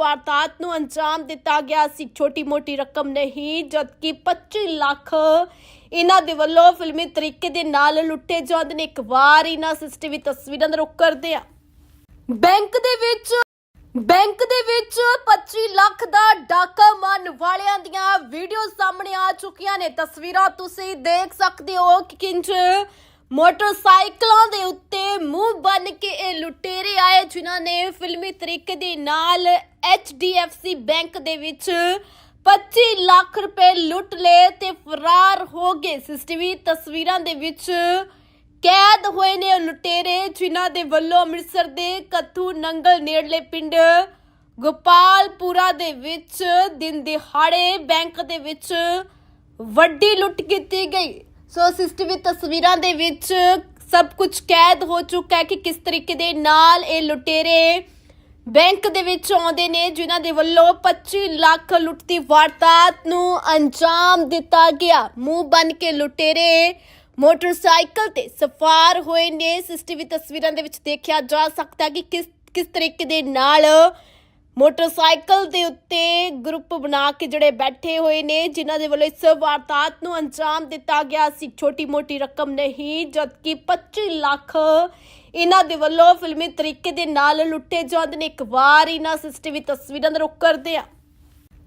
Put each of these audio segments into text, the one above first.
ਵਾਰਦਾਤ ਨੂੰ ਅੰਜਾਮ ਦਿੱਤਾ ਗਿਆ ਸੀ। ਛੋਟੀ-ਮੋਟੀ ਰਕਮ ਨਹੀਂ, ਜਦਕਿ 25 ਲੱਖ ਇਹਨਾਂ ਦੇ ਵੱਲੋਂ ਫਿਲਮੀ ਤਰੀਕੇ ਦੇ ਨਾਲ ਲੁੱਟੇ ਜਾਂਦੇ ਨੇ। ਇੱਕ ਵਾਰ ਇਹਨਾਂ ਸੀਸੀਟੀਵੀ ਤਸਵੀਰਾਂ ਦਾ ਰੁਕ ਕਰਦੇ ਆ ਬੈਂਕ ਦੇ ਵਿੱਚ, ਬੈਂਕ ਦੇ ਵਿੱਚ 25 ਲੱਖ ਦਾ ਡਾਕਾ ਮਾਰਨ ਵਾਲਿਆਂ ਦੀਆਂ ਵੀਡੀਓ ਸਾਹਮਣੇ ਆ ਚੁੱਕੀਆਂ ਨੇ। ਤਸਵੀਰਾਂ ਤੁਸੀਂ ਦੇਖ ਸਕਦੇ ਹੋ ਕਿ ਕਿੰਜ ਮੋਟਰਸਾਈਕਲਾਂ ਦੇ ਉੱਤੇ ਮੂੰਹ ਬੰਨ ਕੇ ਇਹ ਲੁੱਟੇ ਜਿਨ੍ਹਾਂ ਨੇ ਫਿਲਮੀ ਤਰੀਕੇ ਦੇ ਨਾਲ HDFC ਬੈਂਕ ਦੇ ਵਿੱਚ 25 ਲੱਖ ਰੁਪਏ ਲੁੱਟ ਲਏ ਤੇ ਫਰਾਰ ਹੋ ਗਏ ਸੀਸੀਟੀਵੀ ਤਸਵੀਰਾਂ ਦੇ ਵਿੱਚ ਕੈਦ ਹੋਏ ਨੇ ਲੁਟੇਰੇ, ਜਿਨ੍ਹਾਂ ਦੇ ਵੱਲੋਂ ਅੰਮ੍ਰਿਤਸਰ ਦੇ ਕੱਥੂ ਨੰਗਲ ਨੇੜਲੇ ਪਿੰਡ ਗੋਪਾਲਪੁਰਾ ਦੇ ਵਿੱਚ ਦਿਨ ਦਿਹਾੜੇ ਬੈਂਕ ਦੇ ਵਿੱਚ ਵੱਡੀ ਲੁੱਟ ਕੀਤੀ ਗਈ। ਸੋ ਸੀਸੀਟੀਵੀ ਤਸਵੀਰਾਂ ਦੇ ਵਿੱਚ ਸਭ ਕੁਝ ਕੈਦ ਹੋ ਚੁੱਕਾ ਹੈ ਕਿ ਕਿਸ ਤਰੀਕੇ ਦੇ ਨਾਲ ਇਹ ਲੁਟੇਰੇ ਬੈਂਕ ਦੇ ਵਿੱਚ ਆਉਂਦੇ ਨੇ, ਜਿਨ੍ਹਾਂ ਦੇ ਵੱਲੋਂ 25 ਲੱਖ ਲੁੱਟ ਦੀ ਵਾਰਦਾਤ ਨੂੰ ਅੰਜਾਮ ਦਿੱਤਾ ਗਿਆ। ਮੂੰਹ ਬਨ ਕੇ ਲੁਟੇਰੇ ਮੋਟਰਸਾਈਕਲ ਤੇ ਸਫਾਰ ਹੋਏ ਨੇ। ਸੀਸੀਟੀਵੀ ਤਸਵੀਰਾਂ ਦੇ ਵਿੱਚ ਦੇਖਿਆ ਜਾ ਸਕਦਾ ਕਿ ਕਿਸ ਕਿਸ ਤਰੀਕੇ ਦੇ ਨਾਲ ਮੋਟਰਸਾਈਕਲ ਦੇ ਉੱਤੇ ਗਰੁੱਪ ਬਣਾ ਕੇ ਜਿਹੜੇ ਬੈਠੇ ਹੋਏ ਨੇ, ਜਿਨ੍ਹਾਂ ਦੇ ਵੱਲੋਂ ਇਸ ਵਾਰਦਾਤ ਨੂੰ ਅੰਜਾਮ ਦਿੱਤਾ ਗਿਆ ਸੀ। ਛੋਟੀ-ਮੋਟੀ ਰਕਮ ਨਹੀਂ, ਜਦਕਿ 25 ਲੱਖ ਇਹਨਾਂ ਦੇ ਵੱਲੋਂ ਫਿਲਮੀ ਤਰੀਕੇ ਦੇ ਨਾਲ ਲੁੱਟੇ ਜਾਂਦੇ ਨੇ। ਇੱਕ ਵਾਰ ਇਹਨਾਂ ਸੀਸੀਟੀਵੀ ਤਸਵੀਰਾਂ ਦਾ ਰੁਕ ਕਰਦੇ ਆ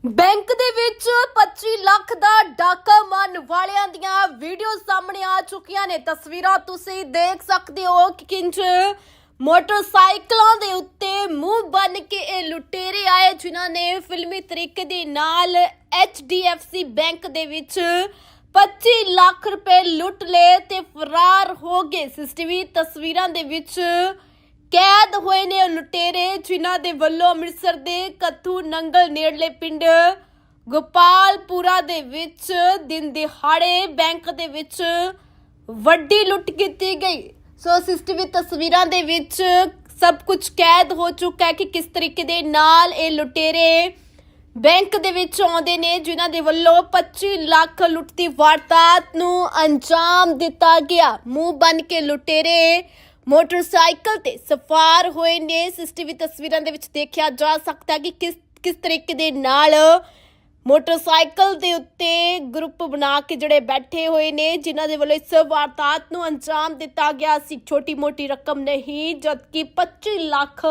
ਬੈਂਕ ਦੇ ਵਿੱਚ 25 ਲੱਖ ਦਾ ਡਾਕਾ ਮਾਰਨ ਵਾਲਿਆਂ ਦੀਆਂ ਵੀਡੀਓ ਸਾਹਮਣੇ ਆ ਚੁੱਕੀਆਂ ਨੇ। ਤਸਵੀਰਾਂ ਤੁਸੀਂ ਦੇਖ ਸਕਦੇ ਹੋ ਕਿ ਕਿੰਜ ਮੋਟਰਸਾਈਕਲਾਂ ਦੇ ਉੱਤੇ ਮੂੰਹ ਬੰਨ ਕੇ ਇਹ ਲੁਟੇਰੇ ਆਏ, ਜਿਨ੍ਹਾਂ ਨੇ ਫਿਲਮੀ ਤਰੀਕੇ ਦੇ ਨਾਲ HDFC ਬੈਂਕ ਦੇ ਵਿੱਚ 25 ਲੱਖ ਰੁਪਏ ਲੁੱਟ ਲਏ ਤੇ ਫਰਾਰ ਹੋ ਗਏ। ਸੀਸੀਟੀਵੀ ਤਸਵੀਰਾਂ ਦੇ ਵਿੱਚ ਕੈਦ ਹੋਏ ਨੇ ਲੁਟੇਰੇ, ਜਿਨ੍ਹਾਂ ਦੇ ਵੱਲੋਂ ਅੰਮ੍ਰਿਤਸਰ ਦੇ ਕੱਥੂ ਨੰਗਲ ਨੇੜਲੇ ਪਿੰਡ ਗੋਪਾਲਪੁਰਾ ਦੇ ਵਿੱਚ ਦਿਨ ਦਿਹਾੜੇ ਬੈਂਕ ਦੇ ਵਿੱਚ ਵੱਡੀ ਲੁੱਟ ਕੀਤੀ ਗਈ। ਸੋ ਸੀਸੀਟੀਵੀ ਤਸਵੀਰਾਂ ਦੇ ਵਿੱਚ ਸਭ ਕੁਝ ਕੈਦ ਹੋ ਚੁੱਕਾ ਹੈ ਕਿ ਕਿਸ ਤਰੀਕੇ ਦੇ ਨਾਲ ਇਹ ਲੁਟੇਰੇ ਬੈਂਕ ਦੇ ਵਿੱਚ ਆਉਂਦੇ ਨੇ, ਜਿਨ੍ਹਾਂ ਦੇ ਵੱਲੋਂ 25 ਲੱਖ ਲੁੱਟ ਦੀ ਵਾਰਦਾਤ ਨੂੰ ਅੰਜਾਮ ਦਿੱਤਾ ਗਿਆ। ਮੂੰਹ ਬਨ ਕੇ ਲੁਟੇਰੇ ਮੋਟਰਸਾਈਕਲ ਤੇ ਸਫਾਰ ਹੋਏ ਨੇ। ਸੀਸੀਟੀਵੀ ਤਸਵੀਰਾਂ ਦੇ ਵਿੱਚ ਦੇਖਿਆ ਜਾ ਸਕਦਾ ਹੈ ਕਿ ਕਿਸ ਕਿਸ ਤਰੀਕੇ ਦੇ ਨਾਲ ਮੋਟਰਸਾਈਕਲ ਦੇ ਉੱਤੇ ਗਰੁੱਪ ਬਣਾ ਕੇ ਜਿਹੜੇ ਬੈਠੇ ਹੋਏ ਨੇ, ਜਿਨ੍ਹਾਂ ਦੇ ਵੱਲੋਂ ਇਸ ਵਾਰਦਾਤ ਨੂੰ ਅੰਜਾਮ ਦਿੱਤਾ ਗਿਆ ਸੀ। ਛੋਟੀ-ਮੋਟੀ ਰਕਮ ਨਹੀਂ, ਜਦਕਿ 25 ਲੱਖ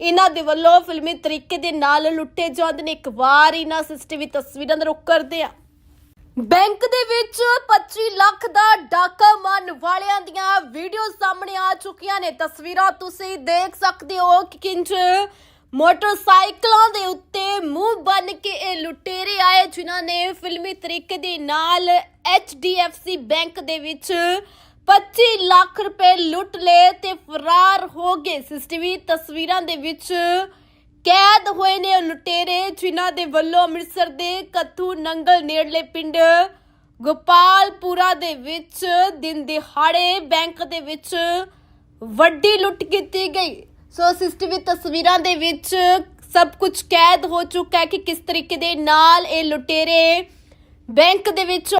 ਇਹਨਾਂ ਦੇ ਵੱਲੋਂ ਫਿਲਮੀ ਤਰੀਕੇ ਦੇ ਨਾਲ ਲੁੱਟੇ ਜਾਂਦੇ ਨੇ। ਇੱਕ ਵਾਰ ਇਹਨਾਂ ਸੀਸੀਟੀਵੀ ਤਸਵੀਰਾਂ ਦਾ ਰੁਕ ਕਰਦੇ ਆ ਬੈਂਕ ਦੇ ਵਿੱਚ 25 ਲੱਖ ਦਾ ਡਾਕਾ ਮਾਰਨ ਵਾਲਿਆਂ ਦੀਆਂ ਵੀਡੀਓ ਸਾਹਮਣੇ ਆ ਚੁੱਕੀਆਂ ਨੇ। ਤਸਵੀਰਾਂ ਤੁਸੀਂ ਦੇਖ ਸਕਦੇ ਹੋ ਕਿ ਕਿੰਜ ਮੋਟਰਸਾਈਕਲਾਂ ਦੇ ਉੱਤੇ ਮੂੰਹ ਬੰਨ ਕੇ ਇਹ ਲੁਟੇਰੇ ਆਏ, ਜਿਨ੍ਹਾਂ ਨੇ ਫਿਲਮੀ ਤਰੀਕੇ ਦੇ ਨਾਲ HDFC ਬੈਂਕ ਦੇ ਵਿੱਚ 25 ਲੱਖ ਰੁਪਏ ਲੁੱਟ ਲਏ ਤੇ ਫਰਾਰ ਹੋ ਗਏ। ਸੀਸੀਟੀਵੀ ਤਸਵੀਰਾਂ ਦੇ ਵਿੱਚ ਕੈਦ ਹੋਏ ਨੇ ਉਹ ਲੁਟੇਰੇ, ਜਿਨ੍ਹਾਂ ਦੇ ਵੱਲੋਂ ਅੰਮ੍ਰਿਤਸਰ ਦੇ ਕੱਥੂ ਨੰਗਲ ਨੇੜਲੇ ਪਿੰਡ ਗੋਪਾਲਪੁਰਾ ਦੇ ਵਿੱਚ ਦਿਨ ਦਿਹਾੜੇ ਬੈਂਕ ਦੇ ਵਿੱਚ ਵੱਡੀ ਲੁੱਟ ਕੀਤੀ ਗਈ। ਸੋ ਸੀਸੀਟੀਵੀ ਤਸਵੀਰਾਂ ਦੇ ਵਿੱਚ ਸਭ ਕੁਝ ਕੈਦ ਹੋ ਚੁੱਕਾ ਹੈ ਕਿ ਕਿਸ ਤਰੀਕੇ ਦੇ ਨਾਲ ਇਹ ਲੁਟੇਰੇ ਬੈਂਕ ਦੇ ਵਿੱਚ